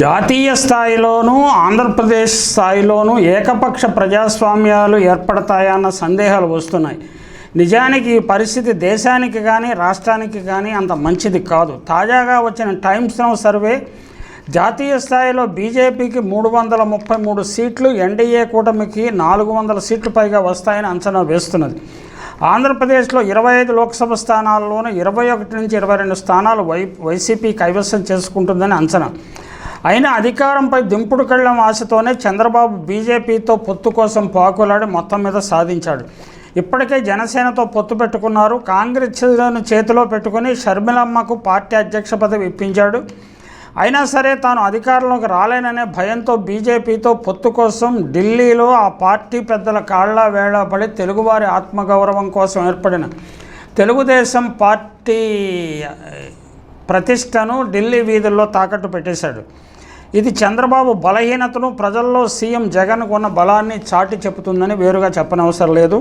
జాతీయ స్థాయిలోనూ ఆంధ్రప్రదేశ్ స్థాయిలోనూ ఏకపక్ష ప్రజాస్వామ్యాలు ఏర్పడతాయన్న సందేహాలు వస్తున్నాయి. నిజానికి ఈ పరిస్థితి దేశానికి కానీ రాష్ట్రానికి కానీ అంత మంచిది కాదు. తాజాగా వచ్చిన టైమ్స్ నౌ సర్వే జాతీయ స్థాయిలో బీజేపీకి మూడు వందల ముప్పై మూడు సీట్లు ఎన్డీఏ కూటమికి నాలుగు వందల సీట్లు పైగా వస్తాయని అంచనా వేస్తున్నది. ఆంధ్రప్రదేశ్లో ఇరవై ఐదు లోక్సభ స్థానాల్లోనూ ఇరవై ఒకటి నుంచి ఇరవై రెండు స్థానాలు వై వైసీపీ కైవసం చేసుకుంటుందని అంచనా. అయినా అధికారంపై దింపుడు కళ్ళం ఆశతోనే చంద్రబాబు బీజేపీతో పొత్తు కోసం పాకులాడి మొత్తం మీద సాధించాడు. ఇప్పటికే జనసేనతో పొత్తు పెట్టుకున్నారు. కాంగ్రెస్ను చేతిలో పెట్టుకుని షర్మిలమ్మకు పార్టీ అధ్యక్ష పదవి ఇప్పించాడు. అయినా సరే తాను అధికారంలోకి రాలేననే భయంతో బీజేపీతో పొత్తు కోసం ఢిల్లీలో ఆ పార్టీ పెద్దల కాళ్ళ వేళ పడి తెలుగువారి ఆత్మగౌరవం కోసం ఏర్పడిన తెలుగుదేశం పార్టీ ప్రతిష్టను ఢిల్లీ వీధుల్లో తాకట్టు పెట్టేశాడు. ఇది చంద్రబాబు బలహీనతను ప్రజల్లో సీఎం జగన్కు ఉన్న బలాన్ని చాటి చెబుతుందని వేరుగా చెప్పనవసరం లేదు.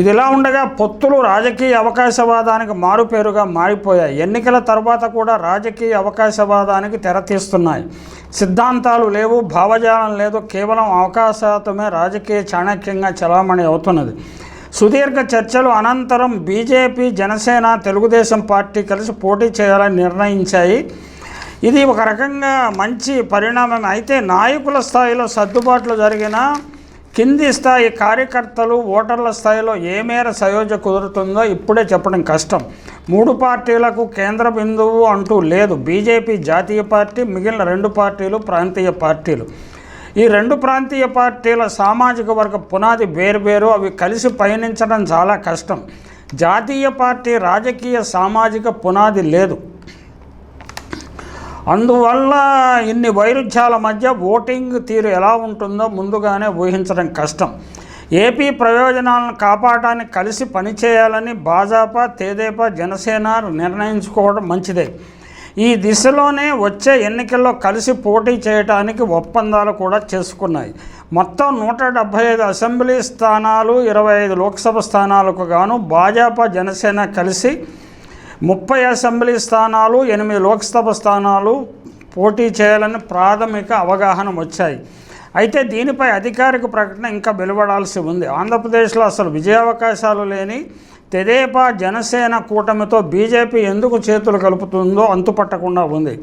ఇది ఇలా ఉండగా పొత్తులు రాజకీయ అవకాశవాదానికి మారుపేరుగా మారిపోయాయి. ఎన్నికల తర్వాత కూడా రాజకీయ అవకాశవాదానికి తెరతీస్తున్నాయి సిద్ధాంతాలు లేవు భావజాలం లేదు కేవలం అవకాశాతమే రాజకీయ చాణక్యంగా చలామణి అవుతున్నది. సుదీర్ఘ చర్చలు అనంతరం బీజేపీ జనసేన తెలుగుదేశం పార్టీ కలిసి పోటీ చేయాలని నిర్ణయించాయి. ఇది ఒక రకంగా మంచి పరిణామం. అయితే నాయకుల స్థాయిలో సర్దుబాట్లు జరిగిన కింది స్థాయి కార్యకర్తలు ఓటర్ల స్థాయిలో ఏ మేర సయోజ కుదురుతుందో ఇప్పుడే చెప్పడం కష్టం. మూడు పార్టీలకు కేంద్ర బిందువు అంటూ లేదు. బీజేపీ జాతీయ పార్టీ మిగిలిన రెండు పార్టీలు ప్రాంతీయ పార్టీలు. ఈ రెండు ప్రాంతీయ పార్టీల సామాజిక వర్గ పునాది వేరువేరు అవి కలిసి పయనించడం చాలా కష్టం. జాతీయ పార్టీ రాజకీయ సామాజిక పునాది లేదు. అందువల్ల ఇన్ని వైరుధ్యాల మధ్య ఓటింగ్ తీరు ఎలా ఉంటుందో ముందుగానే ఊహించడం కష్టం. ఏపీ ప్రయోజనాలను కాపాడటానికి కలిసి పనిచేయాలని భాజపా తెదేపా జనసేన నిర్ణయించుకోవడం మంచిదే. ఈ దిశలోనే వచ్చే ఎన్నికల్లో కలిసి పోటీ చేయడానికి ఒప్పందాలు కూడా చేసుకున్నాయి. మొత్తం నూట డెబ్భై ఐదు అసెంబ్లీ స్థానాలు ఇరవై ఐదు లోక్సభ స్థానాలకు గాను భాజపా జనసేన కలిసి ముప్పై అసెంబ్లీ స్థానాలు ఎనిమిది లోక్సభ స్థానాలు పోటీ చేయాలని ప్రాథమిక అవగాహన వచ్చాయి. అయితే దీనిపై అధికారిక ప్రకటన ఇంకా వెలువడాల్సి ఉంది. ఆంధ్రప్రదేశ్లో అసలు విజయావకాశాలు లేని తెదేపా జనసేన కూటమితో బీజేపీ ఎందుకు చేతులు కలుపుతుందో అంతుపట్టకుండా ఉంది.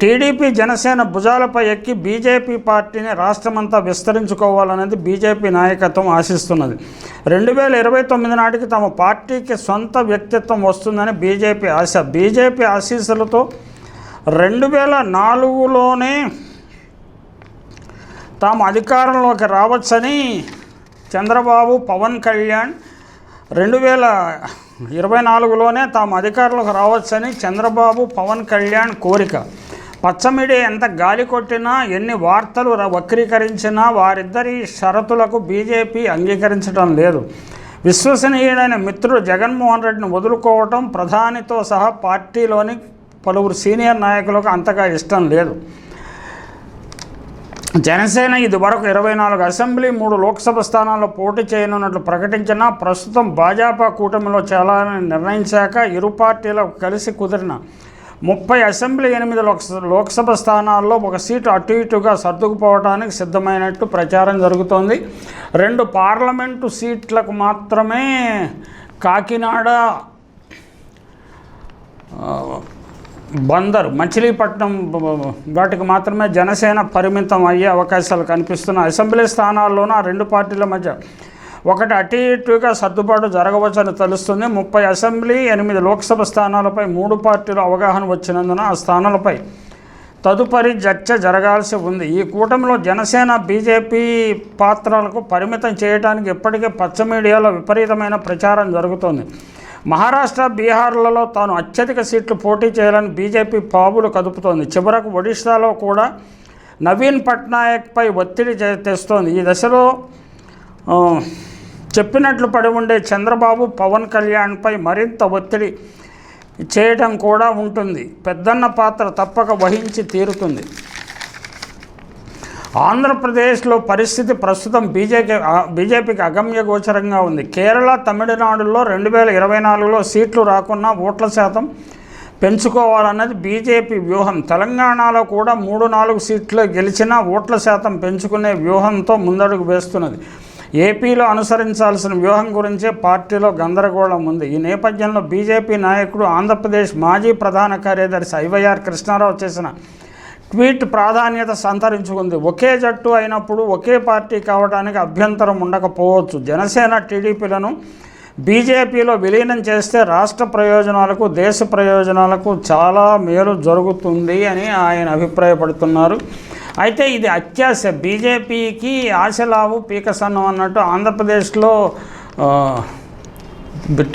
టీడీపీ జనసేన భుజాలపై ఎక్కి బీజేపీ పార్టీని రాష్ట్రమంతా విస్తరించుకోవాలనేది బీజేపీ నాయకత్వం ఆశిస్తున్నది. రెండు వేల ఇరవై తొమ్మిది నాటికి తమ పార్టీకి సొంత వ్యక్తిత్వం వస్తుందని బీజేపీ ఆశ. బీజేపీ ఆశీస్సులతో రెండు వేల నాలుగులోనే తాము అధికారంలోకి రావచ్చని చంద్రబాబు పవన్ కళ్యాణ్ రెండు వేల ఇరవై నాలుగులోనే తాము అధికారంలోకి రావచ్చని చంద్రబాబు పవన్ కళ్యాణ్ కోరిక. పచ్చమిడి ఎంత గాలి కొట్టినా ఎన్ని వార్తలు వక్రీకరించినా వారిద్దరి షరతులకు బీజేపీ అంగీకరించడం లేదు. విశ్వసనీయుడైన మిత్రుడు జగన్మోహన్ రెడ్డిని వదులుకోవటం ప్రధానితో సహా పార్టీలోని పలువురు సీనియర్ నాయకులకు అంతగా ఇష్టం లేదు. జనసేన ఇదివరకు ఇరవై నాలుగు అసెంబ్లీ మూడు లోక్సభ స్థానాల్లో పోటీ చేయనున్నట్లు ప్రకటించినా ప్రస్తుతం భాజపా కూటమిలో చాలా నిర్ణయించాక ఇరు పార్టీలకు కలిసి కుదిరిన ముప్పై అసెంబ్లీ ఎనిమిది లోక్సభ స్థానాల్లో ఒక సీటు అటు ఇటుగా సర్దుకుపోవడానికి సిద్ధమైనట్టు ప్రచారం జరుగుతోంది. రెండు పార్లమెంటు సీట్లకు మాత్రమే కాకినాడ బందరు మచిలీపట్నం వాటికి మాత్రమే జనసేన పరిమితం అయ్యే అవకాశాలు కనిపిస్తున్నాయి. అసెంబ్లీ స్థానాల్లోనూ ఆ రెండు పార్టీల మధ్య ఒకటి అటు ఇటుగా సర్దుబాటు జరగవచ్చని తెలుస్తుంది. ముప్పై అసెంబ్లీ ఎనిమిది లోక్సభ స్థానాలపై మూడు పార్టీలు అవగాహన వచ్చినందున ఆ స్థానాలపై తదుపరి చర్చ జరగాల్సి ఉంది. ఈ కూటమిలో జనసేన బీజేపీ పాత్రలకు పరిమితం చేయడానికి ఇప్పటికే పచ్చ మీడియాలో విపరీతమైన ప్రచారం జరుగుతోంది. మహారాష్ట్ర బీహార్లలో తాను అత్యధిక సీట్లు పోటీ చేయాలని బీజేపీ పాబులు కదుపుతోంది. చివరకు ఒడిశాలో కూడా నవీన్ పట్నాయక్పై ఒత్తిడి తెస్తోంది. ఈ దశలో చెప్పినట్లు పడి ఉండే చంద్రబాబు పవన్ కళ్యాణ్పై మరింత ఒత్తిడి చేయడం కూడా ఉంటుంది. పెద్దన్న పాత్ర తప్పక వహించి తీరుతుంది. ఆంధ్రప్రదేశ్లో పరిస్థితి ప్రస్తుతం బీజేపీ బీజేపీకి అగమ్య గోచరంగా ఉంది. కేరళ తమిళనాడులో రెండు వేల ఇరవై నాలుగులో సీట్లు రాకున్నా ఓట్ల శాతం పెంచుకోవాలన్నది బీజేపీ వ్యూహం. తెలంగాణలో కూడా మూడు నాలుగు సీట్లు గెలిచినా ఓట్ల శాతం పెంచుకునే వ్యూహంతో ముందడుగు వేస్తున్నది. ఏపీలో అనుసరించాల్సిన వ్యూహం గురించే పార్టీలో గందరగోళం ఉంది. ఈ నేపథ్యంలో బీజేపీ నాయకుడు ఆంధ్రప్రదేశ్ మాజీ ప్రధాన కార్యదర్శి ఐవైఆర్ కృష్ణారావు చేసిన ట్వీట్ ప్రాధాన్యత సంతరించుకుంది. ఒకే జట్టు అయినప్పుడు ఒకే పార్టీ కావడానికి అభ్యంతరం ఉండకపోవచ్చు. జనసేన టీడీపీలను బీజేపీలో విలీనం చేస్తే రాష్ట్ర ప్రయోజనాలకు దేశ ప్రయోజనాలకు చాలా మేలు జరుగుతుంది అని ఆయన అభిప్రాయపడుతున్నారు. అయితే ఇది అత్యాశ. బీజేపీకి ఆశలావు పీకసన్నం అన్నట్టు ఆంధ్రప్రదేశ్లో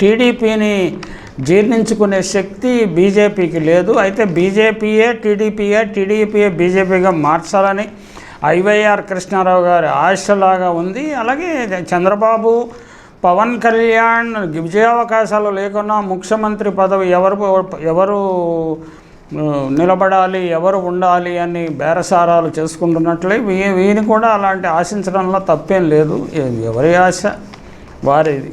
టీడీపీని జీర్ణించుకునే శక్తి బీజేపీకి లేదు. అయితే బీజేపీయే టీడీపీయే టీడీపీయే బీజేపీగా మార్చాలని ఐవైఆర్ కృష్ణారావు గారి ఆశలాగా ఉంది. అలాగే చంద్రబాబు పవన్ కళ్యాణ్ విజయావకాశాలు లేకున్నా ముఖ్యమంత్రి పదవి ఎవరు ఎవరు నిలబడాలి ఎవరు ఉండాలి అని బేరసారాలు చేసుకుంటున్నట్లే వీ వీని కూడా అలాంటి ఆశించడంలో తప్పేం లేదు. ఎవరి ఆశ? వారిది.